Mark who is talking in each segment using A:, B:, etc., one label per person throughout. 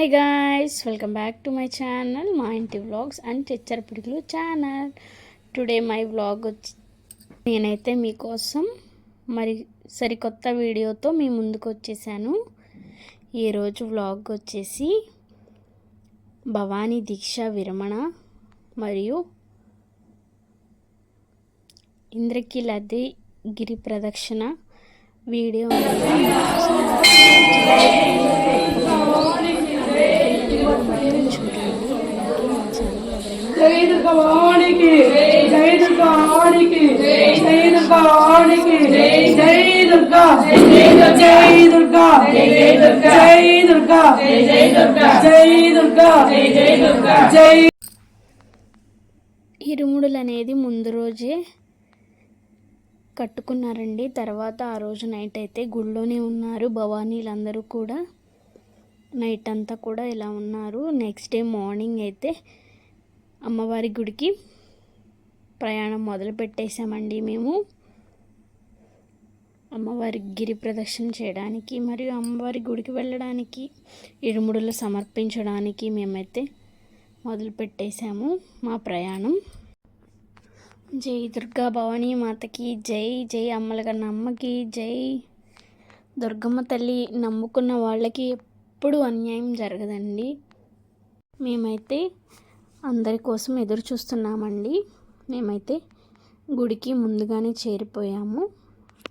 A: Hi guys welcome back to my channel మా ఇంటి vlogs and చిచ్చర పిడుగులు ఛానల్ టుడే మై వ్లాగ్ వచ్చి నేనైతే మీకోసం మరి సరికొత్త వీడియోతో మీ ముందుకు వచ్చేసాను. ఈరోజు వ్లాగ్ వచ్చేసి భవానీ దీక్ష విరమణ మరియు ఇంద్రకీలాది గిరి ప్రదక్షిణ వీడియో.
B: జై దుర్గవాణికి జై జై జై దుర్గా జై దుర్గా జై దుర్గా జై దుర్గా జై దుర్గా జై
A: ఇరుముడులు అనేది ముందు రోజే కట్టుకున్నారండి. తర్వాత ఆ రోజు నైట్ అయితే గుళ్ళోనే ఉన్నారు. భవానీలందరూ కూడా నైట్ అంతా కూడా ఇలా ఉన్నారు. నెక్స్ట్ డే మార్నింగ్ అయితే అమ్మవారి గుడికి ప్రయాణం మొదలు పెట్టేశామండి మేము. అమ్మవారి గిరి ప్రదక్షిణ చేయడానికి మరియు అమ్మవారి గుడికి వెళ్ళడానికి ఇరుముడులు సమర్పించడానికి మేమైతే మొదలు పెట్టేశాము మా ప్రయాణం. జై దుర్గా భవానీ మాతకి జై జై అమ్మలగారి అమ్మకి జై. దుర్గమ్మ తల్లి నమ్ముకున్న వాళ్ళకి ఎప్పుడు అన్యాయం జరగదండి. మేమైతే అందరి కోసం ఎదురు చూస్తున్నామండి. మేమైతే గుడికి ముందుగానే చేరిపోయాము.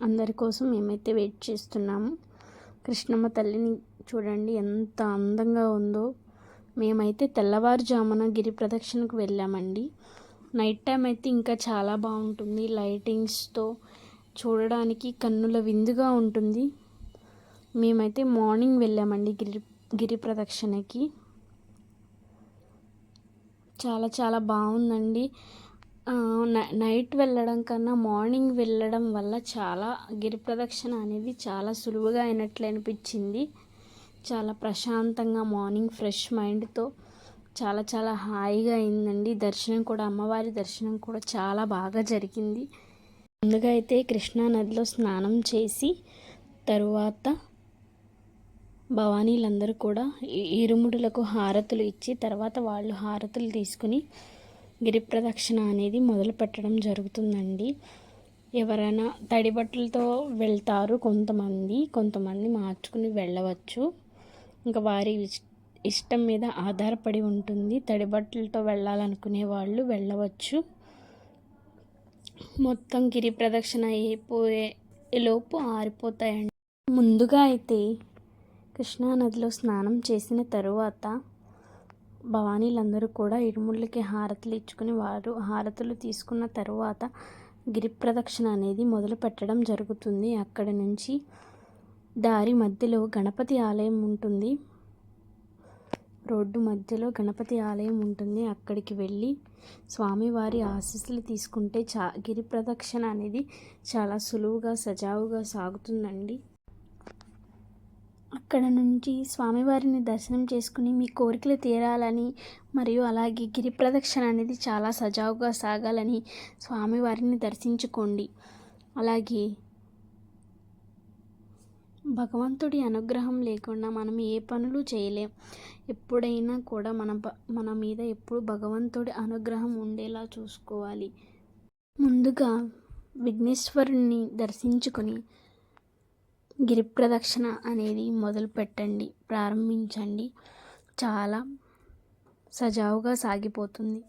A: అందరి కోసం మేమైతే వెయిట్ చేస్తున్నాము. కృష్ణమ్మ తల్లిని చూడండి ఎంత అందంగా ఉందో. మేమైతే తెల్లవారుజామున గిరి ప్రదక్షిణకు వెళ్ళామండి. నైట్ టైం అయితే ఇంకా చాలా బాగుంటుంది. లైటింగ్స్తో చూడడానికి కన్నుల విందుగా ఉంటుంది. మేమైతే మార్నింగ్ వెళ్ళామండి గిరి గిరి ప్రదక్షిణకి. చాలా చాలా బాగుందండి. నైట్ వెళ్ళడం కన్నా మార్నింగ్ వెళ్ళడం వల్ల చాలా గిరి ప్రదక్షిణ అనేది చాలా సులువుగా అయినట్లు అనిపించింది. చాలా ప్రశాంతంగా మార్నింగ్ ఫ్రెష్ మైండ్తో చాలా చాలా హాయిగా అయిందండి. దర్శనం కూడా అమ్మవారి దర్శనం కూడా చాలా బాగా జరిగింది. ముందుగా అయితే కృష్ణా నదిలో స్నానం చేసి తరువాత భవానీలందరూ కూడా ఇరుముడులకు హారతులు ఇచ్చి తర్వాత వాళ్ళు హారతులు తీసుకుని గిరి ప్రదక్షిణ అనేది మొదలు పెట్టడం జరుగుతుందండి. ఎవరైనా తడి బట్టలతో వెళ్తారు కొంతమంది కొంతమంది మార్చుకుని వెళ్ళవచ్చు. ఇంకా వారి ఇష్టం మీద ఆధారపడి ఉంటుంది. తడి బట్టలతో వెళ్ళాలనుకునే వాళ్ళు వెళ్ళవచ్చు. మొత్తం గిరి ప్రదక్షిణ అయిపోయే లోపు ఆరిపోతాయండి. ముందుగా అయితే కృష్ణా నదిలో స్నానం చేసిన తరువాత భవానీలందరూ కూడా ఇరుముళ్ళకి హారతులు ఇచ్చుకుని వారు హారతులు తీసుకున్న తరువాత గిరి ప్రదక్షిణ అనేది మొదలు పెట్టడం జరుగుతుంది. అక్కడి నుంచి దారి మధ్యలో గణపతి ఆలయం ఉంటుంది. రోడ్డు మధ్యలో గణపతి ఆలయం ఉంటుంది. అక్కడికి వెళ్ళి స్వామివారి ఆశీస్సులు తీసుకుంటే చా గిరి ప్రదక్షిణ అనేది చాలా సులువుగా సజావుగా సాగుతుందండి. అక్కడ నుంచి స్వామివారిని దర్శనం చేసుకుని మీ కోరికలు తీరాలని మరియు అలాగే గిరి ప్రదక్షిణ అనేది చాలా సజావుగా సాగాలని స్వామివారిని దర్శించుకోండి. అలాగే భగవంతుడి అనుగ్రహం లేకుండా మనం ఏ పనులు చేయలేం. ఎప్పుడైనా కూడా మన మన మీద ఎప్పుడు భగవంతుడి అనుగ్రహం ఉండేలా చూసుకోవాలి. ముందుగా విఘ్నేశ్వరుణ్ణి దర్శించుకొని గిరి ప్రదక్షిణ అనేది మొదలు పెట్టండి ప్రారంభించండి. చాలా సజావుగా సాగిపోతుంది.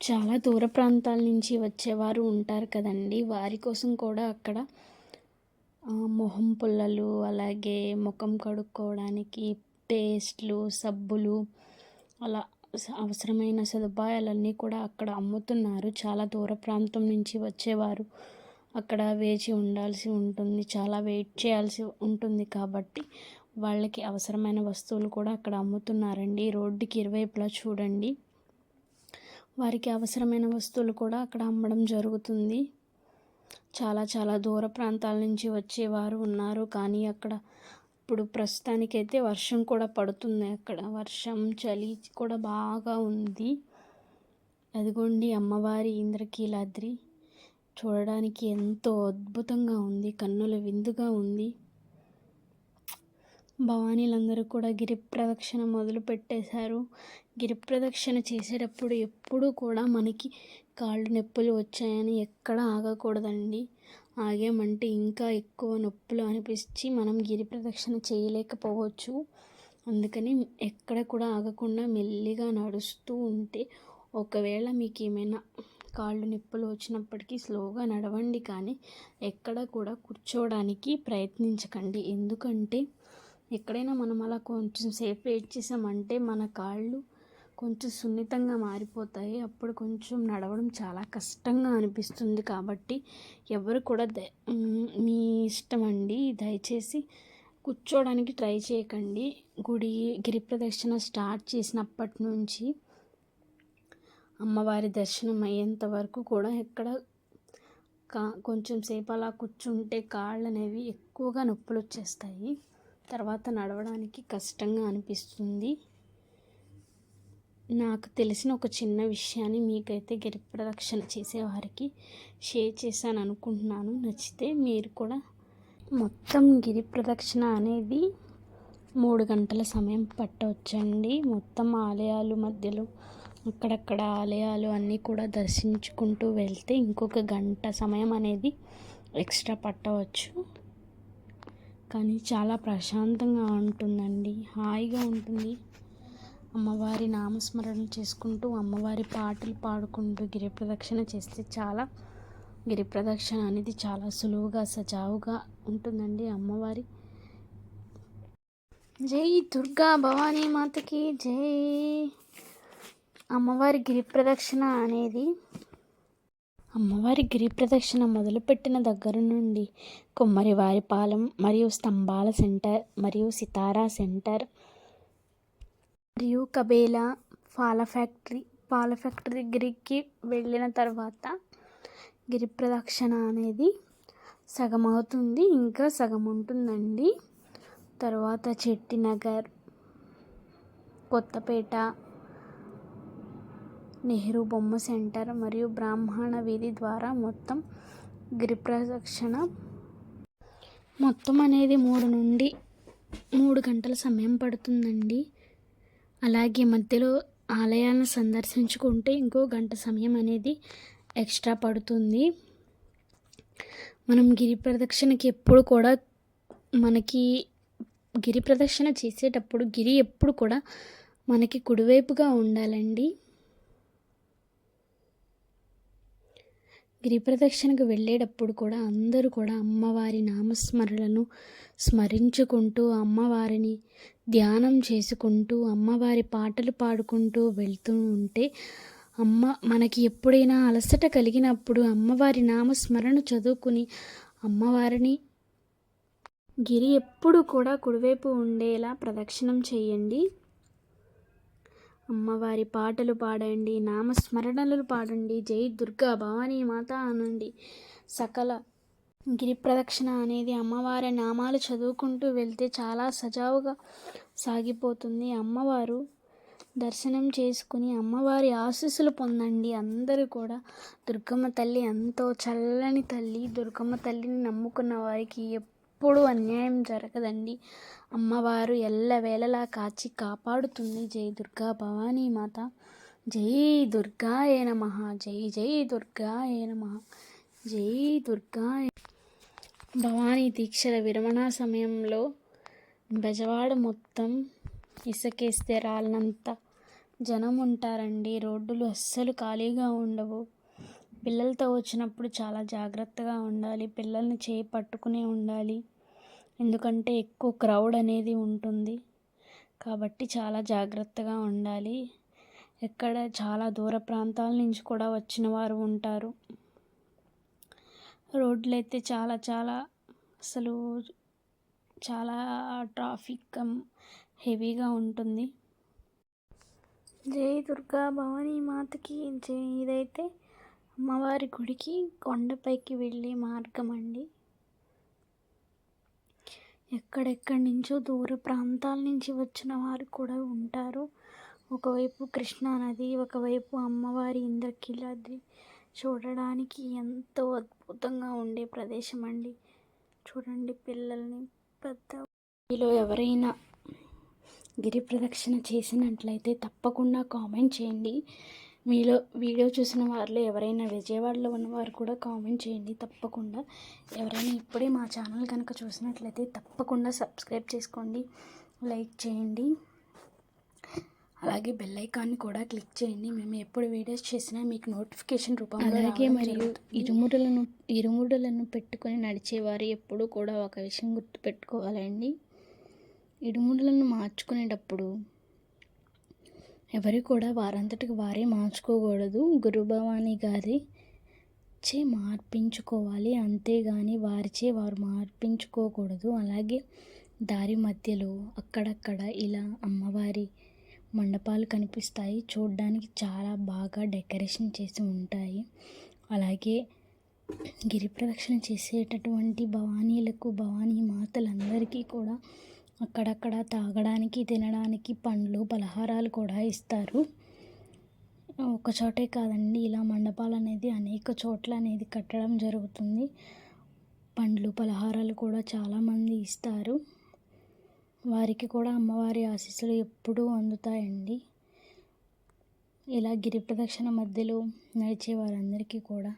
A: చాలా దూర ప్రాంతాల నుంచి వచ్చేవారు ఉంటారు కదండి. వారి కోసం కూడా అక్కడ మొహం పుల్లలు అలాగే ముఖం కడుక్కోవడానికి పేస్ట్లు సబ్బులు అలా అవసరమైన సదుపాయాలన్నీ కూడా అక్కడ అమ్ముతున్నారు. చాలా దూర ప్రాంతం నుంచి వచ్చేవారు. అక్కడ వేచి ఉండాల్సి ఉంటుంది చాలా వెయిట్ చేయాల్సి ఉంటుంది కాబట్టి వాళ్ళకి అవసరమైన వస్తువులు కూడా అక్కడ అమ్ముతున్నారండి. రోడ్డుకి ఇరువైపులా చూడండి. వారికి అవసరమైన వస్తువులు కూడా అక్కడ అమ్మడం జరుగుతుంది. చాలా చాలా దూర ప్రాంతాల నుంచి వచ్చేవారు ఉన్నారు. కానీ అక్కడ ఇప్పుడు ప్రస్తుతానికైతే వర్షం కూడా పడుతుంది అక్కడ. వర్షం చలి కూడా బాగా ఉంది. అదిగోండి అమ్మవారి ఇంద్రకీలాద్రి. చూడడానికి ఎంతో అద్భుతంగా ఉంది కన్నుల విందుగా ఉంది. భవానీలందరూ కూడా గిరి ప్రదక్షిణ మొదలు పెట్టేశారు. గిరి ప్రదక్షిణ చేసేటప్పుడు ఎప్పుడూ కూడా మనకి కాళ్ళు నొప్పులు వచ్చాయని ఎక్కడ ఆగకూడదండి. ఆగామంటే ఇంకా ఎక్కువ నొప్పులు అనిపించి మనం గిరి ప్రదక్షిణ చేయలేకపోవచ్చు. అందుకని ఎక్కడ కూడా ఆగకుండా మెల్లిగా నడుస్తూ ఉంటే ఒకవేళ మీకు ఏమైనా కాళ్ళు నొప్పులు వచ్చినప్పటికీ స్లోగా నడవండి కానీ ఎక్కడ కూడా కూర్చోవడానికి ప్రయత్నించకండి. ఎందుకంటే ఎక్కడైనా మనం అలా కొంచెం సేపు వెయిట్ చేసామంటే మన కాళ్ళు కొంచెం సున్నితంగా మారిపోతాయి. అప్పుడు కొంచెం నడవడం చాలా కష్టంగా అనిపిస్తుంది కాబట్టి ఎవరు కూడా మీ ఇష్టం అండి. దయచేసి కూర్చోవడానికి ట్రై చేయకండి. గుడి గిరి ప్రదక్షిణ స్టార్ట్ చేసినప్పటి నుంచి అమ్మవారి దర్శనం అయ్యేంత వరకు కూడా ఎక్కడ కా కొంచెం సేపు అలా కూర్చుంటే కాళ్ళు అనేవి ఎక్కువగా నొప్పులు వచ్చేస్తాయి తర్వాత నడవడానికి కష్టంగా అనిపిస్తుంది. నాకు తెలిసిన ఒక చిన్న విషయాన్ని మీకైతే గిరి ప్రదక్షిణ చేసేవారికి షేర్ చేశాను అనుకుంటున్నాను. నచ్చితే మీరు కూడా మొత్తం గిరి ప్రదక్షిణ అనేది మూడు గంటల సమయం పట్టవచ్చండి మొత్తం ఆలయాలు మధ్యలో అక్కడక్కడ ఆలయాలు అన్నీ కూడా దర్శించుకుంటూ వెళ్తే ఇంకొక గంట సమయం అనేది ఎక్స్ట్రా పట్టవచ్చు. కానీ చాలా ప్రశాంతంగా ఉంటుందండి. హాయిగా ఉంటుంది. అమ్మవారి నామస్మరణ చేసుకుంటూ అమ్మవారి పాటలు పాడుకుంటూ గిరి ప్రదక్షిణ చేస్తే చాలా గిరి ప్రదక్షిణ అనేది చాలా సులువుగా సజావుగా ఉంటుందండి అమ్మవారి. జై దుర్గా భవానీ మాతకి జై. అమ్మవారి గిరి ప్రదక్షిణ అనేది అమ్మవారి గిరి ప్రదక్షిణ మొదలుపెట్టిన దగ్గర నుండి కుమ్మరివారిపాలెం మరియు స్తంభాల సెంటర్ మరియు సితారా సెంటర్ మరియు కబేలా పాల ఫ్యాక్టరీ పాల ఫ్యాక్టరీ దగ్గరికి వెళ్ళిన తర్వాత గిరి ప్రదక్షిణ అనేది సగం అవుతుంది ఇంకా సగం ఉంటుందండి తర్వాత చెట్టినగర్ కొత్తపేట నెహ్రూ బొమ్మ సెంటర్ మరియు బ్రాహ్మణ వీధి ద్వారా మొత్తం గిరి ప్రదక్షణ మొత్తం అనేది మూడు నుండి మూడు గంటల సమయం పడుతుందండి. అలాగే మధ్యలో ఆలయాలను సందర్శించుకుంటే ఇంకో గంట సమయం అనేది ఎక్స్ట్రా పడుతుంది. మనం గిరి ప్రదక్షిణకి ఎప్పుడు కూడా మనకి గిరి ప్రదక్షిణ చేసేటప్పుడు గిరి ఎప్పుడు కూడా మనకి కుడివైపుగా ఉండాలండి. గిరి ప్రదక్షిణకు వెళ్ళేటప్పుడు కూడా అందరూ కూడా అమ్మవారి నామస్మరణను స్మరించుకుంటూ అమ్మవారిని ధ్యానం చేసుకుంటూ అమ్మవారి పాటలు పాడుకుంటూ వెళ్తూ ఉంటే అమ్మ మనకి ఎప్పుడైనా అలసట కలిగినప్పుడు అమ్మవారి నామస్మరణ చదువుకుని అమ్మవారిని గిరి ఎప్పుడు కూడా కుడివైపు ఉండేలా ప్రదక్షిణం చేయండి. అమ్మవారి పాటలు పాడండి నామస్మరణలు పాడండి జై దుర్గా భవానీ మాత అనండి. సకల గిరి ప్రదక్షిణ అనేది అమ్మవారి నామాలు చదువుకుంటూ వెళ్తే చాలా సజావుగా సాగిపోతుంది. అమ్మవారు దర్శనం చేసుకుని అమ్మవారి ఆశీస్సులు పొందండి. అందరూ కూడా దుర్గమ్మ తల్లి ఎంతో చల్లని తల్లి. దుర్గమ్మ తల్లిని నమ్ముకున్న వారికి ఎప్పుడూ అన్యాయం జరగదండి. అమ్మవారు ఎల్లవేళలా కాచి కాపాడుతుంది. జై దుర్గా భవానీ మాత. జై దుర్గా ఏ నమ. జై జై దుర్గా ఏ నమ. జై దుర్గా భవానీ దీక్షల విరమణ సమయంలో బెజవాడ మొత్తం ఇసుకేస్తే రాలినంత జనం ఉంటారండి రోడ్డులు అస్సలు ఖాళీగా ఉండవు. పిల్లలతో వచ్చినప్పుడు చాలా జాగ్రత్తగా ఉండాలి. పిల్లల్ని చేయి పట్టుకునే ఉండాలి. ఎందుకంటే ఎక్కువ క్రౌడ్ అనేది ఉంటుంది. కాబట్టి చాలా జాగ్రత్తగా ఉండాలి. ఎక్కడ చాలా దూర ప్రాంతాల నుంచి కూడా వచ్చిన వారు ఉంటారు. రోడ్లు అయితే చాలా చాలా అసలు చాలా ట్రాఫిక్ హెవీగా ఉంటుంది. జై దుర్గా భవానీ మాతకి జై. ఇదైతే అమ్మవారి గుడికి కొండపైకి వెళ్ళే మార్గం అండి. ఎక్కడెక్కడి నుంచో దూర ప్రాంతాల నుంచి వచ్చిన వారు కూడా ఉంటారు. ఒకవైపు కృష్ణా నది ఒకవైపు అమ్మవారి ఇంద్రకీలాద్రి. చూడడానికి ఎంతో అద్భుతంగా ఉండే ప్రదేశం అండి చూడండి పిల్లల్ని పెద్ద
C: మీలో ఎవరైనా గిరి ప్రదక్షిణ చేసినట్లయితే తప్పకుండా కామెంట్ చేయండి. మీలో వీడియో చూసిన వారిలో ఎవరైనా విజయవాడలో ఉన్నవారు కూడా కామెంట్ చేయండి. తప్పకుండా. ఎవరైనా ఇప్పుడే మా ఛానల్ కనుక చూసినట్లయితే తప్పకుండా సబ్స్క్రైబ్ చేసుకోండి. లైక్ చేయండి. అలాగే బెల్ ఐకాన్ని కూడా క్లిక్ చేయండి. మేము ఎప్పుడు వీడియోస్ చేసినా మీకు నోటిఫికేషన్ రూపంలో అలాగే మరియు ఇరుముడులను ఇరుముడులను పెట్టుకొని నడిచేవారు ఎప్పుడూ కూడా ఒక విషయం గుర్తుపెట్టుకోవాలండి. ఇరుముడులను మార్చుకునేటప్పుడు ఎవరు కూడా వారంతటికి వారే మార్చుకోకూడదు. గురుభవాని గారి చే మార్పించుకోవాలి. అంతేగాని వారిచే వారు మార్పించుకోకూడదు. అలాగే దారి మధ్యలో అక్కడక్కడ ఇలా అమ్మవారి మండపాలు కనిపిస్తాయి. చూడడానికి చాలా బాగా డెకరేషన్ చేసి ఉంటాయి. అలాగే గిరి ప్రదక్షిణ చేసేటటువంటి భవానీలకు భవానీ మాతలందరికీ కూడా అక్కడక్కడ తాగడానికి తినడానికి పండ్లు పలహారాలు కూడా ఇస్తారు. ఒక చోటే కాదండి ఇలా మండపాలు అనేది అనేక చోట్ల అనేది కట్టడం జరుగుతుంది. పండ్లు పలహారాలు కూడా చాలామంది ఇస్తారు. వారికి కూడా అమ్మవారి ఆశీస్సులు ఎప్పుడూ అందుతాయండి. ఇలా గిరి ప్రదక్షిణ మధ్యలో నడిచే వారందరికీ కూడా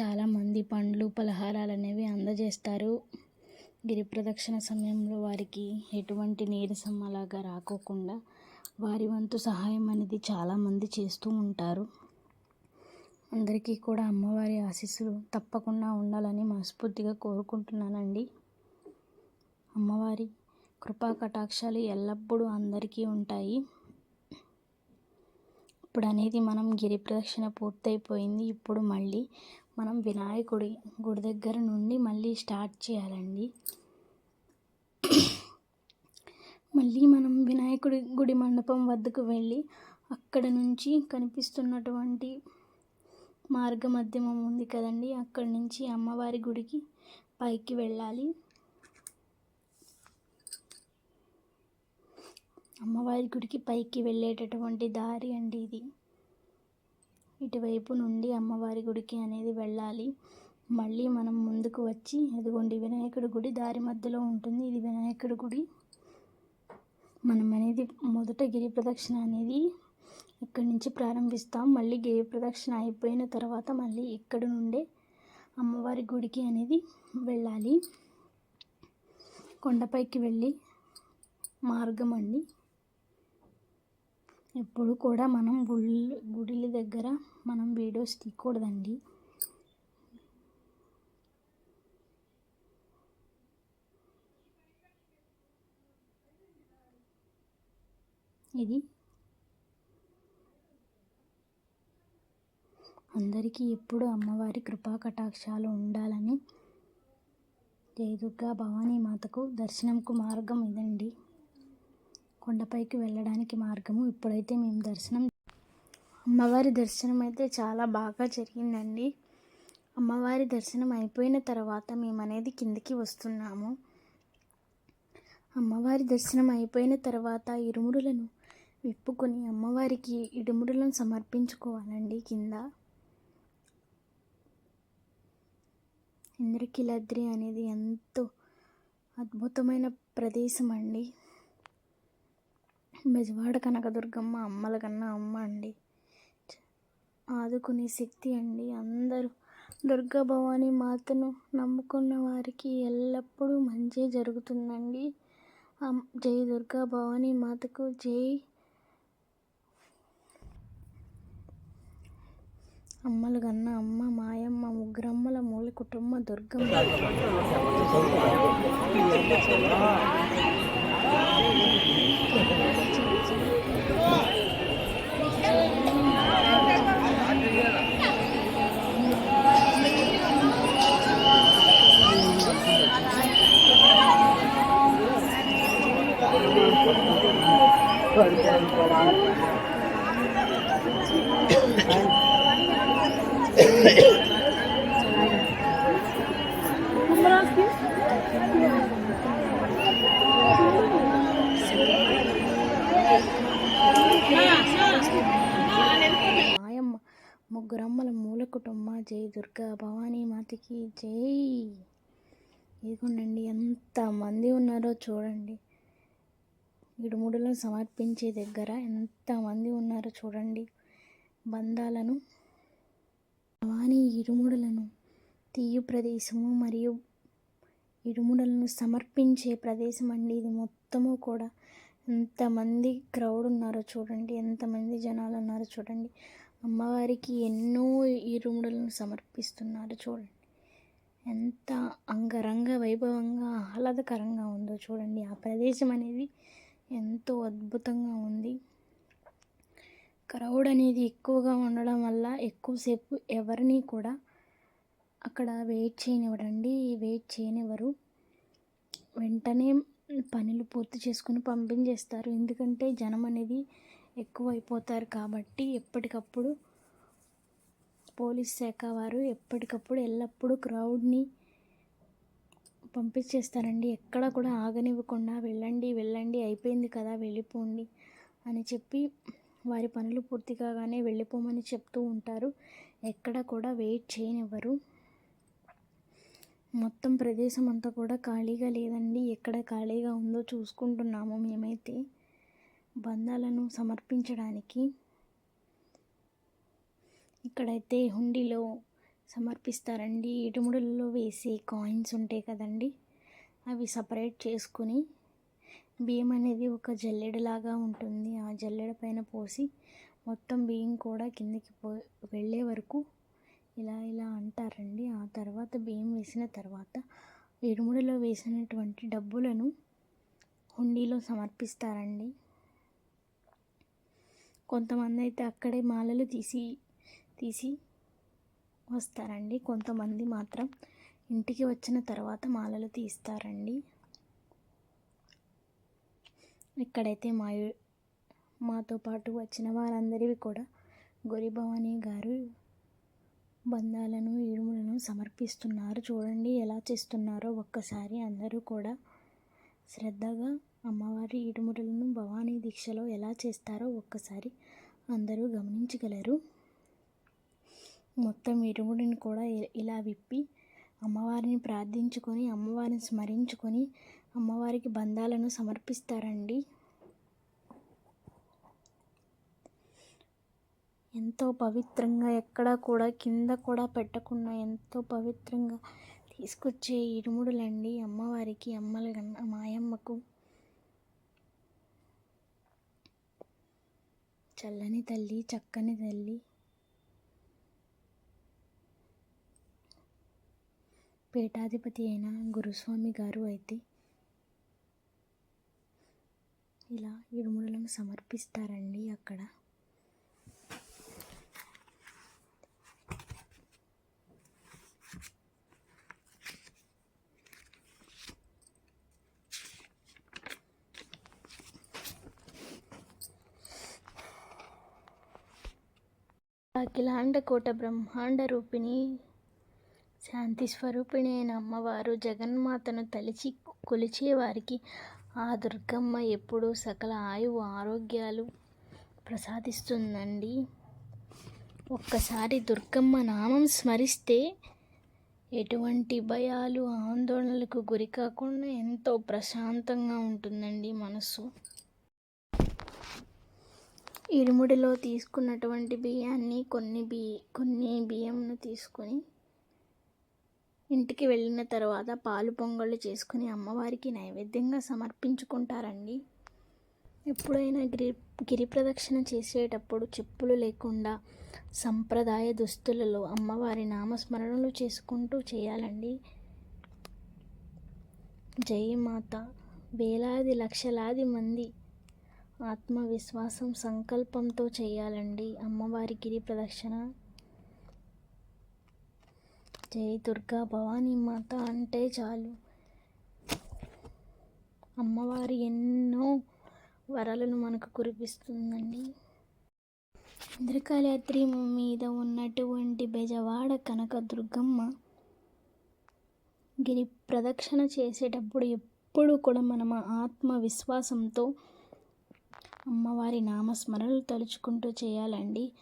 C: చాలామంది పండ్లు పలహారాలు అనేవి అందజేస్తారు. గిరి ప్రదక్షిణ సమయంలో వారికి ఎటువంటి నీరసం అలాగా రాకోకుండా వారి వంతు సహాయం అనేది చాలామంది చేస్తూ ఉంటారు. అందరికీ కూడా అమ్మవారి ఆశీస్సులు తప్పకుండా ఉండాలని మనస్ఫూర్తిగా కోరుకుంటున్నానండి. అమ్మవారి కృపా కటాక్షాలు ఎల్లప్పుడూ అందరికీ ఉంటాయి. ఇప్పుడు అనేది మనం గిరి ప్రదక్షిణ పూర్తయిపోయింది. ఇప్పుడు మళ్ళీ మనం వినాయకుడి గుడి దగ్గర నుండి మళ్ళీ స్టార్ట్ చేయాలండి. మళ్ళీ మనం వినాయకుడి గుడి మండపం వద్దకు వెళ్ళి అక్కడ నుంచి కనిపిస్తున్నటువంటి మార్గ మధ్యమం ఉంది కదండి. అక్కడి నుంచి అమ్మవారి గుడికి పైకి వెళ్ళాలి. అమ్మవారి గుడికి పైకి వెళ్ళేటటువంటి దారి అండి ఇది. ఇటువైపు నుండి అమ్మవారి గుడికి అనేది వెళ్ళాలి. మళ్ళీ మనం ముందుకు వచ్చి ఎదుగుండి వినాయకుడి గుడి దారి మధ్యలో ఉంటుంది. ఇది వినాయకుడి గుడి. మనం అనేది మొదట గిరి ప్రదక్షిణ అనేది ఇక్కడి నుంచి ప్రారంభిస్తాం. మళ్ళీ గిరి ప్రదక్షిణ అయిపోయిన తర్వాత మళ్ళీ ఇక్కడ నుండే అమ్మవారి గుడికి అనేది వెళ్ళాలి. కొండపైకి వెళ్ళి మార్గం అండి. ఎప్పుడు కూడా మనం గుళ్ళు గుడిల దగ్గర మనం వీడియోస్ తీయకూడదండి. ఇది. అందరికీ ఎప్పుడు అమ్మవారి కృపా కటాక్షాలు ఉండాలని. జయదుర్గా భవానీ మాతకు దర్శనంకు మార్గం ఇదండి. కొండపైకి వెళ్ళడానికి మార్గము ఇప్పుడైతే మేము దర్శనం అమ్మవారి దర్శనం అయితే చాలా బాగా జరిగిందండి. అమ్మవారి దర్శనం అయిపోయిన తర్వాత మేము అనేది కిందికి వస్తున్నాము. అమ్మవారి దర్శనం అయిపోయిన తర్వాత ఇరుముడులను విప్పుకొని అమ్మవారికి ఇడుముడులను సమర్పించుకోవాలండి కింద. ఇంద్రకీలాద్రి అనేది ఎంతో అద్భుతమైన ప్రదేశం అండి బెజవాడ కనకదుర్గమ్మ అమ్మల కన్నా అమ్మ అండి. ఆదుకునే శక్తి అండి అందరూ. దుర్గా భవానీ మాతను నమ్ముకున్న వారికి ఎల్లప్పుడూ మంచి జరుగుతుందండి. అమ్- జై దుర్గా భవానీ మాతకు జై. అమ్మలు కన్నా అమ్మ మాయమ్మ ముగ్గురమ్మల మూల కుటుంబ దుర్గమ్మ. ముగ్గురమ్మల మూల కుటుంబ జై దుర్గా భవానీ మాతకి జై. ఇదిగోండి ఎంతమంది ఉన్నారో చూడండి. ఇడుముడులను సమర్పించే దగ్గర ఎంతమంది ఉన్నారో చూడండి. బంధాలను భవానీ ఇరుముడులను తీయు ప్రదేశము మరియు ఇరుముడులను సమర్పించే ప్రదేశం అండి. ఇది మొత్తము కూడా ఎంతమంది క్రౌడ్ ఉన్నారో చూడండి. ఎంతమంది జనాలు ఉన్నారో చూడండి. అమ్మవారికి ఎన్నో ఇరుముడులను సమర్పిస్తున్నారు చూడండి. ఎంత అంగరంగ వైభవంగా ఆహ్లాదకరంగా ఉందో చూడండి. ఆ ప్రదేశం అనేది ఎంతో అద్భుతంగా ఉంది. క్రౌడ్ అనేది ఎక్కువగా ఉండడం వల్ల ఎక్కువసేపు ఎవరిని కూడా అక్కడ వెయిట్ చేయనివ్వడండి. వెయిట్ చేయనివ్వరు. వెంటనే పనులు పూర్తి చేసుకుని పంపించేస్తారు. ఎందుకంటే జనం అనేది ఎక్కువ అయిపోతారు కాబట్టి ఎప్పటికప్పుడు పోలీస్ శాఖ వారు ఎప్పటికప్పుడు ఎల్లప్పుడూ క్రౌడ్ని పంపించేస్తారండి. ఎక్కడ కూడా ఆగనివ్వకుండా వెళ్ళండి వెళ్ళండి అయిపోయింది కదా వెళ్ళిపోండి అని చెప్పి వారి పనులు పూర్తి కాగానే వెళ్ళిపోమని చెప్తూ ఉంటారు. ఎక్కడ కూడా వెయిట్ చేయనివ్వరు. మొత్తం ప్రదేశం అంతా కూడా ఖాళీగా లేదండి. ఎక్కడ ఖాళీగా ఉందో చూసుకుంటున్నాము మేమైతే. బంధాలను సమర్పించడానికి ఇక్కడైతే హుండీలో సమర్పిస్తారండి. ఇటుముడుల్లో వేసే కాయిన్స్ ఉంటాయి కదండి. అవి సపరేట్ చేసుకుని బియ్యం అనేది ఒక జల్లెడలాగా ఉంటుంది. ఆ జల్లెడ పైన పోసి మొత్తం బియ్యం కూడా కిందకి పో వెళ్ళే వరకు ఇలా ఇలా అంటారండి. ఆ తర్వాత బియ్యం వేసిన తర్వాత ఇరుముడిలో వేసినటువంటి డబ్బులను హుండీలో సమర్పిస్తారండి. కొంతమంది అయితే అక్కడే మాలలు తీసి తీసి వస్తారండి. కొంతమంది మాత్రం ఇంటికి వచ్చిన తర్వాత మాలలు తీస్తారండి. ఇక్కడైతే మా మాతో పాటు వచ్చిన వారందరివి కూడా గొరి భవానీ గారు బంధాలను ఇరుములను సమర్పిస్తున్నారు. చూడండి ఎలా చేస్తున్నారో ఒక్కసారి అందరూ కూడా శ్రద్ధగా అమ్మవారి ఇరుములను భవానీ దీక్షలో ఎలా చేస్తారో ఒక్కసారి అందరూ గమనించగలరు. మొత్తం ఇరుముడిని కూడా ఇలా విప్పి అమ్మవారిని ప్రార్థించుకొని అమ్మవారిని స్మరించుకొని అమ్మవారికి బంధాలను సమర్పిస్తారండి. ఎంతో పవిత్రంగా ఎక్కడా కూడా కింద కూడా పెట్టకుండా ఎంతో పవిత్రంగా తీసుకొచ్చే ఇరుముడులండి అమ్మవారికి అమ్మల మాయమ్మకు. చల్లని తల్లి చక్కని తల్లి. పీఠాధిపతి అయిన గురుస్వామి గారు అయితే ఇలా ఇరుముడులను సమర్పిస్తారండి అక్కడ. అఖిలాండ కోట బ్రహ్మాండ రూపిణి శాంతి స్వరూపిణి అయిన అమ్మవారు జగన్మాతను తలిచి కొలిచేవారికి ఆ దుర్గమ్మ ఎప్పుడూ సకల ఆయువు ఆరోగ్యాలు ప్రసాదిస్తుందండి. ఒక్కసారి దుర్గమ్మ నామం స్మరిస్తే ఎటువంటి భయాలు ఆందోళనలకు గురి కాకుండా ఎంతో ప్రశాంతంగా ఉంటుందండి మనసు ఇరుముడిలో తీసుకున్నటువంటి బియ్యాన్ని కొన్ని బి కొన్ని బియ్యంను తీసుకొని ఇంటికి వెళ్ళిన తర్వాత పాలు పొంగళ్ళు చేసుకుని అమ్మవారికి నైవేద్యంగా సమర్పించుకుంటారండి. ఎప్పుడైనా గిరి గిరి ప్రదక్షిణ చేసేటప్పుడు చెప్పులు లేకుండా సంప్రదాయ దుస్తులలో అమ్మవారి నామస్మరణలు చేసుకుంటూ చేయాలండి. జై మాత. వేలాది లక్షలాది మంది ఆత్మవిశ్వాసం సంకల్పంతో చేయాలండి అమ్మవారి గిరి ప్రదక్షిణ. జై దుర్గా భవానీ మాత అంటే చాలు. అమ్మవారి ఎన్నో వరాలను మనకు కురిపిస్తుందండి. ఇంద్రకాళయాత్రి మీద ఉన్నటువంటి బెజవాడ కనక దుర్గమ్మ గిరి ప్రదక్షిణ చేసేటప్పుడు ఎప్పుడు కూడా మనం ఆత్మవిశ్వాసంతో అమ్మవారి నామస్మరణలు తలుచుకుంటూ చేయాలండి.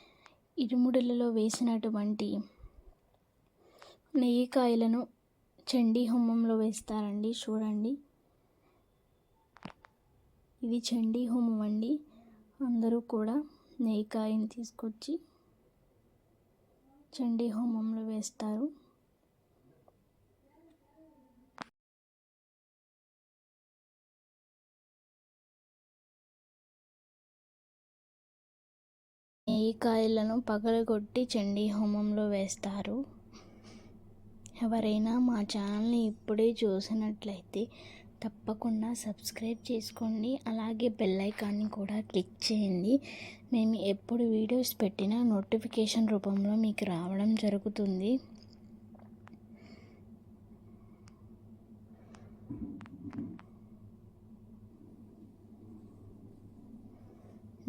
C: ఇరుముడులలో వేసినటువంటి నెయ్యి కాయలను చండీ హోమంలో వేస్తారండి చూడండి. ఇది చండీ హోమం అండి. అందరూ కూడా నెయ్యి కాయని తీసుకొచ్చి చండీ హోమంలో వేస్తారు. నెయ్యి కాయలను పగలగొట్టి చండీ హోమంలో వేస్తారు. ఎవరైనా మా ఛానల్ని ఇప్పుడే చూసినట్లయితే తప్పకుండా సబ్స్క్రైబ్ చేసుకోండి. అలాగే బెల్ ఐకాన్ని కూడా క్లిక్ చేయండి. మేము ఎప్పుడు వీడియోస్ పెట్టినా నోటిఫికేషన్ రూపంలో మీకు రావడం జరుగుతుంది.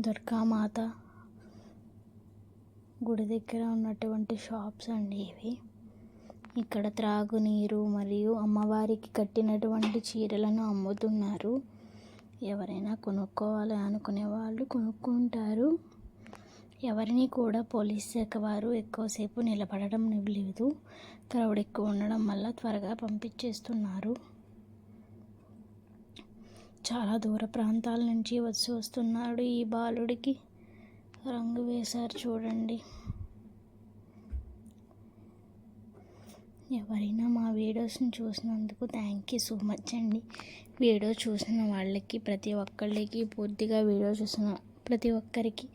C: దుర్గామాత గుడి దగ్గర ఉన్నటువంటి షాప్స్ అండి ఇవి. ఇక్కడ త్రాగునీరు మరియు అమ్మవారికి కట్టినటువంటి చీరలను అమ్ముతున్నారు. ఎవరైనా కొనుక్కోవాలి అనుకునే వాళ్ళు కొనుక్కుంటారు. ఎవరిని కూడా పోలీస్ శాఖ వారు ఎక్కువసేపు నిలబడడం లేదు. క్రౌడ్ ఎక్కువ ఉండడం వల్ల త్వరగా పంపించేస్తున్నారు. చాలా దూర ప్రాంతాల నుంచి వచ్చి వస్తున్నాడు ఈ బాలుడికి. రంగు వేశారు చూడండి. ఎవరైనా మా వీడియోస్ని చూసినందుకు థ్యాంక్ యూ సో మచ్ అండి. వీడియో చూసిన వాళ్ళకి ప్రతి ఒక్కళ్ళకి పూర్తిగా వీడియో చూసిన ప్రతి ఒక్కరికి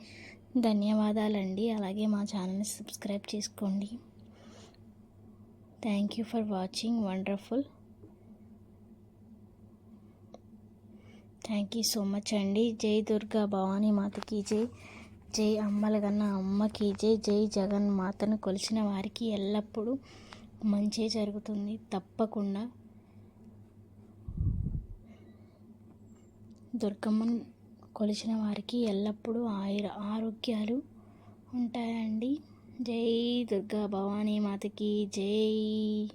C: ధన్యవాదాలండి. అలాగే మా ఛానల్ని సబ్స్క్రైబ్ చేసుకోండి. Thank you for watching wonderful thank you so much అండి. జై దుర్గా భవానీ మాతకి జై. జై అమ్మల కన్నా అమ్మకి జై. జై జగన్ మాతను కొలిచిన వారికి ఎల్లప్పుడూ మంచి జరుగుతుంది తప్పకుండా. దుర్గమ్మను కొలిచిన వారికి ఎల్లప్పుడూ ఆయుర ఆరోగ్యాలు ఉంటాయండి. జై దుర్గా భవానీ మాతకి జై.